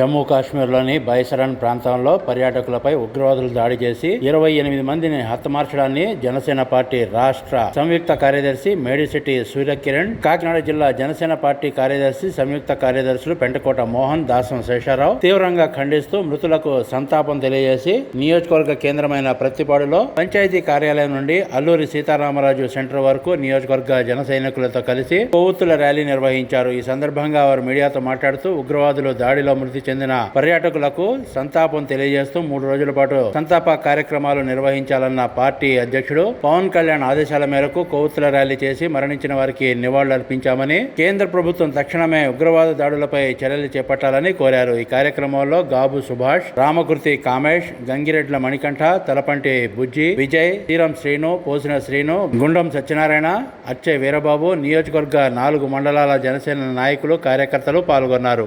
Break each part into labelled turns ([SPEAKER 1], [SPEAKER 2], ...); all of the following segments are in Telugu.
[SPEAKER 1] జమ్మూ కాశ్మీర్లోని బైసరన్ ప్రాంతంలో పర్యాటకులపై ఉగ్రవాదులు దాడి చేసి ఇరవై ఎనిమిది మందిని హతమార్చడాన్ని జనసేన పార్టీ రాష్ట్ర సంయుక్త కార్యదర్శి మేడిశెట్టి సూర్యకిరణ్ కాకినాడ జిల్లా జనసేన పార్టీ కార్యదర్శి సంయుక్త కార్యదర్శులు పెంటకోట మోహన్ దాసం శేషారావు తీవ్రంగా ఖండిస్తూ మృతులకు సంతాపం తెలియజేసి నియోజకవర్గ కేంద్రమైన ప్రతిపాడులో పంచాయతీ కార్యాలయం నుండి అల్లూరి సీతారామరాజు సెంటర్ వరకు నియోజకవర్గ జన సైనికులతో కలిసి కొవ్వొత్తుల ర్యాలీ నిర్వహించారు. ఈ సందర్భంగా వారు మీడియాతో మాట్లాడుతూ ఉగ్రవాదులు దాడిలో మృతి చెందిన పర్యాటకులకు సంతాపం తెలియజేస్తూ మూడు రోజుల పాటు సంతాప కార్యక్రమాలు నిర్వహించాలన్న పార్టీ అధ్యక్షుడు పవన్ కళ్యాణ్ ఆదేశాల మేరకు కొవ్వొత్తుల ర్యాలీ చేసి మరణించిన వారికి నివాళులర్పించామని కేంద్ర ప్రభుత్వం తక్షణమే ఉగ్రవాద దాడులపై చర్యలు చేపట్టాలని కోరారు. ఈ కార్యక్రమంలో గాబు సుభాష్ రామకృతి కామేష్ గంగిరెడ్ల మణికంఠ తలపంటి బుజ్జి విజయ్ శ్రీరామ్ శ్రీను పోసిన శ్రీను గుండం సత్యనారాయణ అచ్చే వీరబాబు నియోజకవర్గ నాలుగు మండలాల జనసేన నాయకులు కార్యకర్తలు పాల్గొన్నారు.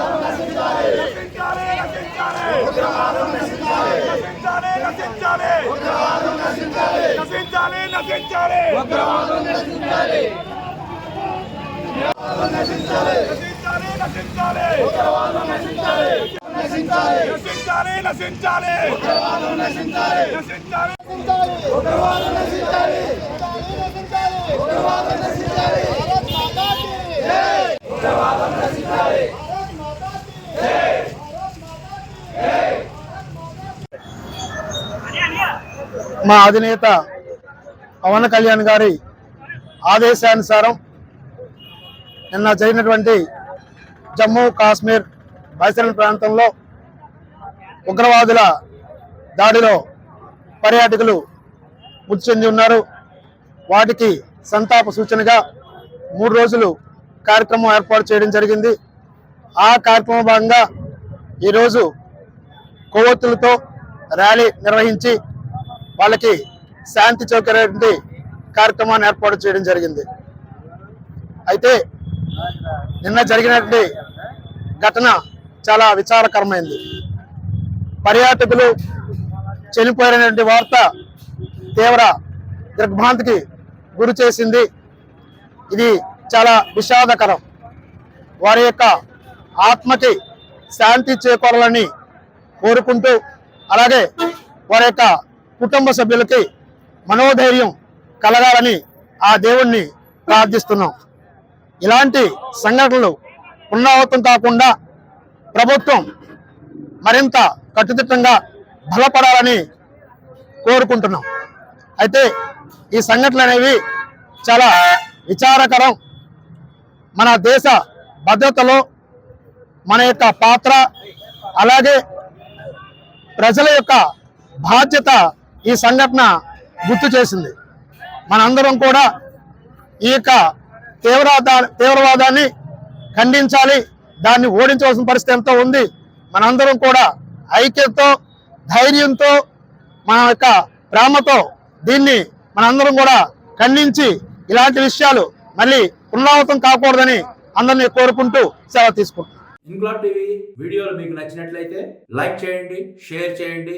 [SPEAKER 2] నశించాలి ఉగ్రవాదం నశించాలి నశించాలి నశించాలి ఉగ్రవాదం నశించాలి నశించాలి నశించాలి నశించాలి ఉగ్రవాదం నశించాలి నశించాలి ఉగ్రవాదం నశించాలి ఉగ్రవాదం నశించాలి ఉగ్రవాదం నశించాలి
[SPEAKER 3] మా అధినేత పవన్ కళ్యాణ్ గారి ఆదేశానుసారం నిన్న జరిగినటువంటి జమ్మూ కాశ్మీర్ బైసరన్ ప్రాంతంలో ఉగ్రవాదుల దాడిలో పర్యాటకులు మృతి చెంది ఉన్నారు. వాటికి సంతాప సూచనగా మూడు రోజులు కార్యక్రమం ఏర్పాటు చేయడం జరిగింది. ఆ కార్యక్రమం భాగంగా ఈరోజు కొవ్వొత్తులతో ర్యాలీ నిర్వహించి వాళ్ళకి శాంతి చౌకరేటువంటి కార్యక్రమాన్ని ఏర్పాటు చేయడం జరిగింది. అయితే నిన్న జరిగినటువంటి ఘటన చాలా విచారకరమైంది. పర్యాటకులు చనిపోయినటువంటి వార్త తీవ్ర దిగ్భ్రాంతికి గురి చేసింది. ఇది చాలా విషాదకరం. వారి యొక్క ఆత్మకి శాంతి చేకూరాలని కోరుకుంటూ అలాగే వారి యొక్క కుటుంబ సభ్యులకి మనోధైర్యం కలగాలని ఆ దేవుణ్ణి ప్రార్థిస్తున్నాం. ఇలాంటి సంఘటనలు పునరావృతం కాకుండా ప్రభుత్వం మరింత కట్టుదిట్టంగా బలపడాలని కోరుకుంటున్నాం. అయితే ఈ సంఘటనలు అనేవి చాలా విచారకరం. మన దేశ భద్రతలో మన యొక్క పాత్ర అలాగే ప్రజల యొక్క బాధ్యత ఈ సంఘటన గుర్తు చేసింది. మనందరం కూడా ఈ యొక్క తీవ్రవాద తీవ్రవాదాన్ని ఖండించాలి. దాన్ని ఓడించవలసిన పరిస్థితి ఎంతో ఉంది. మనందరం కూడా ఐక్యతతో ధైర్యంతో మన యొక్క ప్రేమతో దీన్ని మనందరం కూడా ఖండించి ఇలాంటి విషయాలు మళ్ళీ పునరావృతం కాకూడదని అందరినీ కోరుకుంటూ సేవ తీసుకుంటున్నాను
[SPEAKER 1] ఇంగ్లాడ్ టీవీ వీడియోలు మీకు నచ్చినట్లయితే లైక్ చేయండి షేర్ చేయండి.